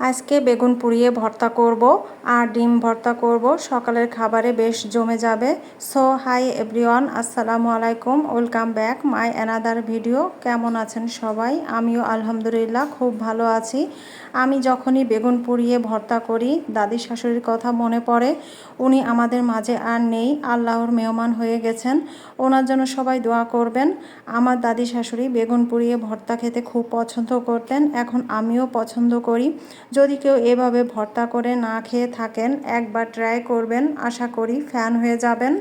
আজকে বেগুন পুড়িয়ে ভর্তা করব আর ডিম ভর্তা করব। সকালের খাবারে বেশ জমে যাবে। সো হাই এভরিওয়ান আসসালামু আলাইকুম। Welcome back my another video কেমন আছেন সবাই? আমিও আলহামদুলিল্লাহ খুব ভালো আছি। আমি যখনই বেগুন পুড়িয়ে ভর্তা করি, দাদি শাশুড়ির কথা মনে পড়ে। উনি আমাদের মাঝে আর নেই, আল্লাহর মেহমান হয়ে গেছেন। ওনার জন্য সবাই দোয়া করবেন। আমার দাদি শাশুড়ি বেগুন পুড়িয়ে ভর্তা খেতে খুব পছন্দ করতেন। এখন আমিও পছন্দ করি। যদি কেউ এভাবে ভর্তা করে না খেয়ে থাকেন, একবার ট্রাই করবেন, আশা করি ফ্যান হয়ে যাবেন।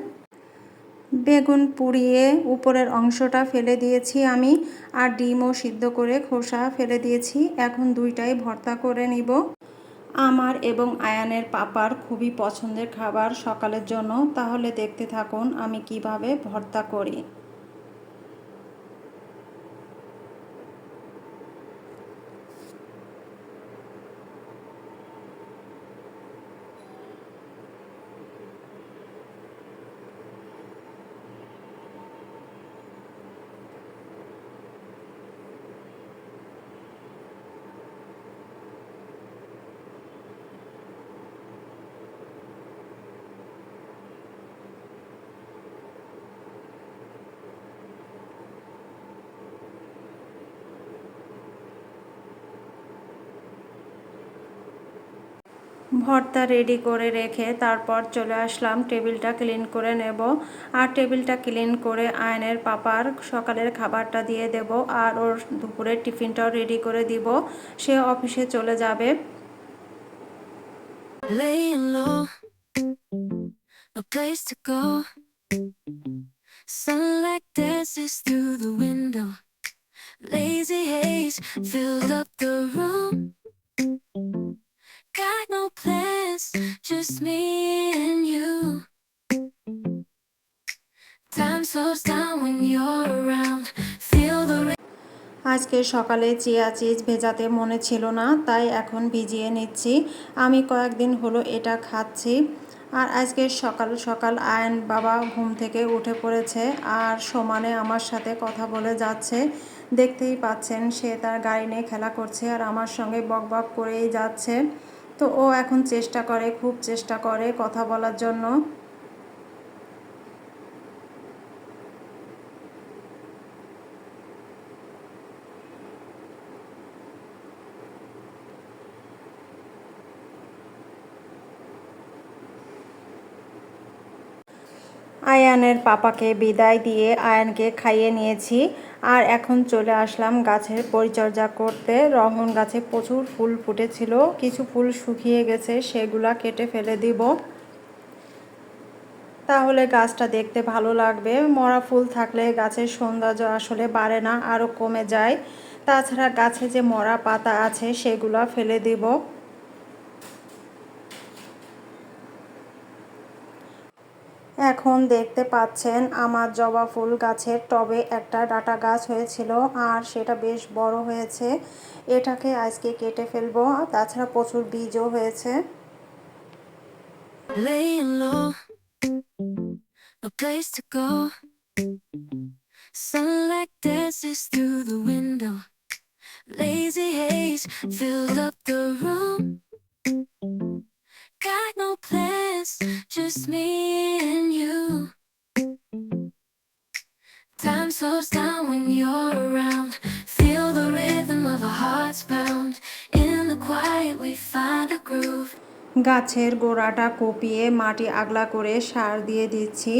বেগুন পুড়িয়ে উপরের অংশটা ফেলে দিয়েছি আমি, আর ডিমও সিদ্ধ করে খোসা ফেলে দিয়েছি। এখন দুইটাই ভর্তা করে নিব। আমার এবং আয়ানের পাপার খুবই পছন্দের খাবার সকালের জন্য, তাহলে দেখতে থাকুন আমি কীভাবে ভর্তা করি। ভর্তা রেডি করে রেখে তারপর চলে আসলাম, টেবিলটা ক্লিন করে নেব আর টেবিলটা ক্লিন করে আয়নের পাপার সকালের খাবারটা দিয়ে দেব আর ওর দুপুরের টিফিনটাও রেডি করে দিব সে অফিসে চলে যাবে. Lazy haze filled up the room. Got no plans, just me and you. Time slows down when you're around. Feel the. আজকে সকালে চিয়া চিজ ভেজাতে মনে ছিল না তাই এখন ভিজিয়ে নিচ্ছি আমি কয়েকদিন হলো এটা খাচ্ছি আর আজকে সকাল সকাল আয়ন বাবা ঘুম থেকে উঠে পড়েছে আর সমানে আমার সাথে কথা বলে যাচ্ছে দেখতেই পাচ্ছেন সে তার গাড়ি নিয়ে খেলা করছে আর আমার সঙ্গে বক বক করেই যাচ্ছে তো ও এখন চেষ্টা করে খুব চেষ্টা করে কথা বলার জন্য। আয়ানের পাপাকে বিদায় দিয়ে আয়ানকে খাইয়ে নিয়েছি। আর এখন চলে আসলাম গাছের পরিচর্যা করতে। রঙন গাছে প্রচুর ফুল ফুটেছিল। কিছু ফুল শুকিয়ে গেছে, সেগুলা কেটে ফেলে দিব। তাহলে গাছটা দেখতে ভালো লাগবে। মরা ফুল থাকলে গাছের সৌন্দর্য আসলে বাড়ে না আরও কমে যায়। তাছাড়া গাছে যে মরা পাতা আছে, সেগুলো ফেলে দিব। এখন দেখতে পাচ্ছেন আমার জবা ফুল গাছের টবে একটা ডাটা গাছ হয়েছিল, আর সেটা বেশ বড় হয়েছে। এটাকে আজকে কেটে ফেলব তাছাড়া প্রচুর বীজও হয়েছে। Got no plan. Plans, just me and you. Time slows down when you're around. Feel the rhythm of our hearts pound. In the quiet, we find a groove. গাছের গোড়াটা কুপিয়ে মাটি আগলা করে সার দিয়ে দিচ্ছি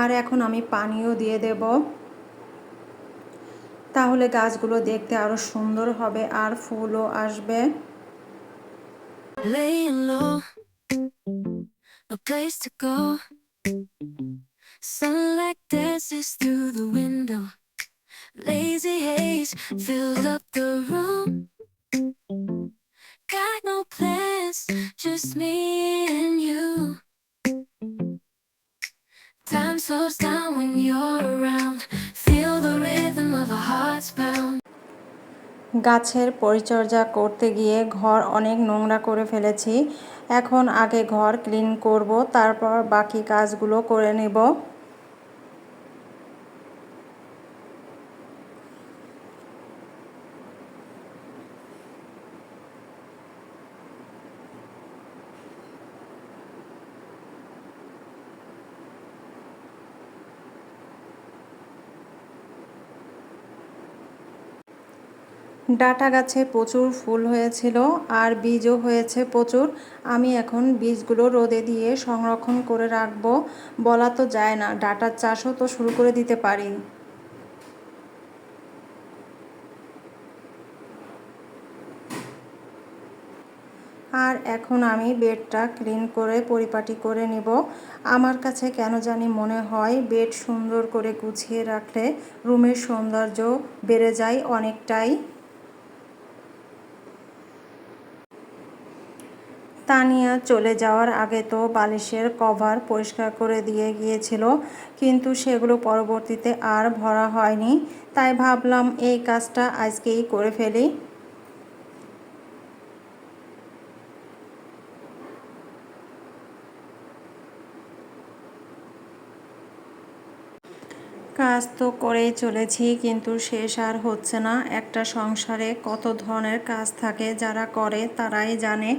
আর এখন আমি পানিও দিয়ে দেব তাহলে গাছগুলো দেখতে আরও সুন্দর হবে আর ফুলও আসবে Laying low, no place to go. Sunlight dances through the window. Lazy haze filled up the room. Got no plans, just me and you. Time slows down when you're around. Feel the rhythm of our hearts pound. গাছের পরিচর্যা করতে গিয়ে ঘর অনেক নোংরা করে ফেলেছি এখন আগে ঘর ক্লিন করব তারপর বাকি কাজগুলো করে নেব। ডাটা গাছে প্রচুর ফুল হয়েছিল আর বীজও হয়েছে প্রচুর। আমি এখন বীজগুলো রোদে দিয়ে সংরক্ষণ করে রাখব। বলা তো যায় না, ডাটার চাষও তো শুরু করে দিতে পারি। আর এখন আমি বেডটা ক্লিন করে, পরিপাটি করে নিব। আমার কাছে কেন জানি মনে হয় বেড সুন্দর করে গুছিয়ে রাখলে রুমের সৌন্দর্য বেড়ে যায় অনেকটাই। তানিয়া চলে যাওয়ার আগে তো বালিশের কভার পরিষ্কার করে দিয়ে গিয়েছিল, কিন্তু সেগুলো পরবর্তীতে আর ভরা হয়নি। তাই ভাবলাম, এই কাজটা আজকেই করে ফেলি। কাজ তো করেই চলেছি, কিন্তু শেষ আর হচ্ছে না। একটা সংসারে কত ধরনের কাজ থাকে যারা করে, তারাই জানে।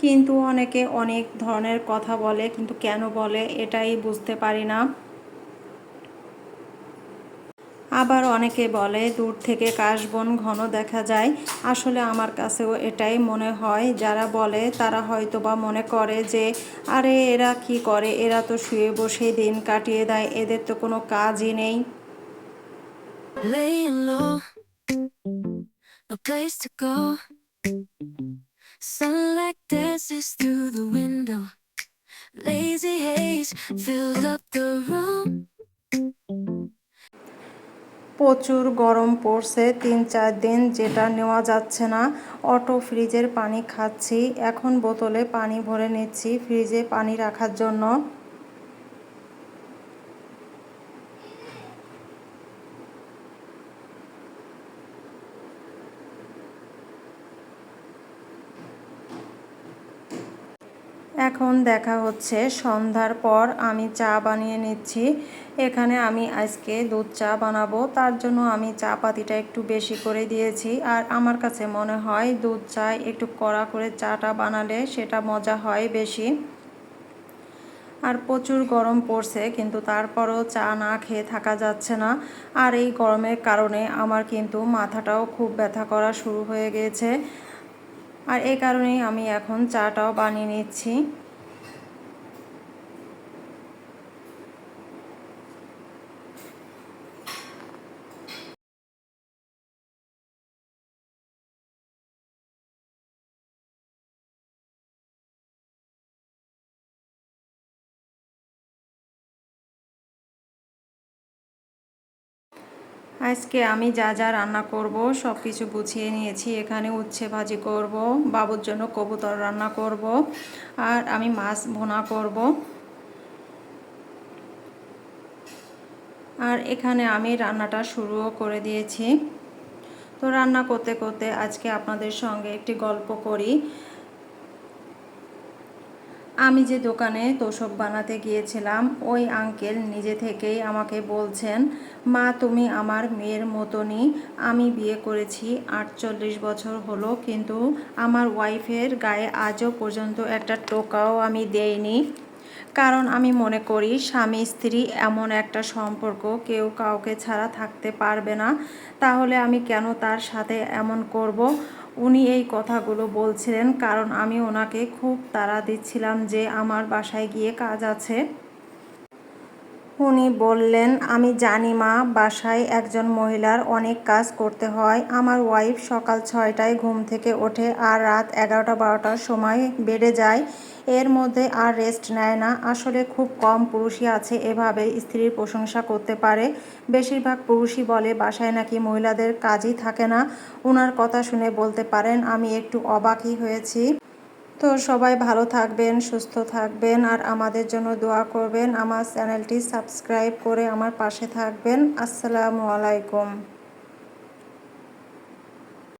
কিন্তু অনেকে অনেক ধরনের কথা বলে, কিন্তু কেন বলে এটাই বুঝতে পারি না। আবার অনেকে বলে, দূর থেকে কাশবন ঘন দেখা যায়। আসলে আমার কাছেও এটাই মনে হয়। যারা বলে, তারা হয়তো বা মনে করে যে, আরে, এরা কি করে? এরা তো শুয়ে বসে দিন কাটিয়ে দেয়। এদের তো কোনো কাজই নেই। Place to go. Sunlight dances through the window. Lazy haze fills up the room. প্রচুর গরম পড়ছে তিন চার দিন, যেটা নেওয়া যাচ্ছে না অটো ফ্রিজের পানি খাচ্ছি এখন বোতলে পানি ভরে নিচ্ছি ফ্রিজে পানি রাখার জন্য এখন দেখা হচ্ছে, সন্ধ্যার পর আমি চা বানিয়ে নিচ্ছি। এখানে আমি আজকে দুধ চা বানাবো। তার জন্য আমি চা পাতিটা একটু বেশি করে দিয়েছি। আর আমার কাছে মনে হয় দুধ চা একটু কড়া করে চাটা বানালে সেটা মজা হয় বেশি। আর প্রচুর গরম পড়ছে, কিন্তু তারপরও চা না খেয়ে থাকা যাচ্ছে না। আর এই গরমের কারণে আমার কিন্তু মাথাটাও খুব ব্যথা করা শুরু হয়ে গিয়েছে আর এই কারণেই আমি এখন চাটাও বানিয়ে নিচ্ছি। আজকে আমি যা যা রান্না করব সব কিছু গুছিয়ে নিয়েছি। এখানে উচ্ছে ভাজি করব, বাবুর জন্য কবুতর রান্না করব, আর আমি মাছ ভোনা করব। আর এখানে আমি রান্নাটা শুরুও করে দিয়েছি। তো রান্না করতে করতে আজকে আপনাদের সঙ্গে একটি গল্প করি। আমি যে দোকানে তোষক বানাতে গিয়েছিলাম, ওই আঙ্কেল নিজে থেকেই আমাকে বলছেন, মা, তুমি আমার মেয়ের মতনই, আমি বিয়ে করেছি, আটচল্লিশ বছর হলো, কিন্তু আমার ওয়াইফের গায়ে আজও পর্যন্ত একটা টোকাও আমি দেইনি। কারণ আমি মনে করি, স্বামী, স্ত্রী এমন একটা সম্পর্ক কেউ কাউকে ছাড়া থাকতে পারবে না। তাহলে আমি কেন তার সাথে এমন করব? উনি এই কথাগুলো বলছিলেন কারণ আমি ওনাকে খুব তাড়া দিচ্ছিলাম যে আমার বাসায় গিয়ে কাজ আছে। উনি বললেন, আমি জানি মা, বাসায় একজন মহিলার অনেক কাজ করতে হয়। আমার ওয়াইফ সকাল ছয়টায় ঘুম থেকে ওঠে আর রাত এগারোটা বারোটার সময় বেড়ে যায়। এর মধ্যে আর রেস্ট নেয় না। আসলে খুব কম পুরুষই আছে, এভাবে স্ত্রীর প্রশংসা করতে পারে। বেশিরভাগ পুরুষই বলে, বাসায় নাকি মহিলাদের কাজই থাকে না। ওনার কথা শুনে বলতে পারেন, আমি একটু অবাকই হয়েছি। তো সবাই ভালো থাকবেন, সুস্থ থাকবেন, আর আমাদের জন্য দোয়া করবেন। আমার চ্যানেলটি সাবস্ক্রাইব করে আমার পাশে থাকবেন। আসসালামু আলাইকুম।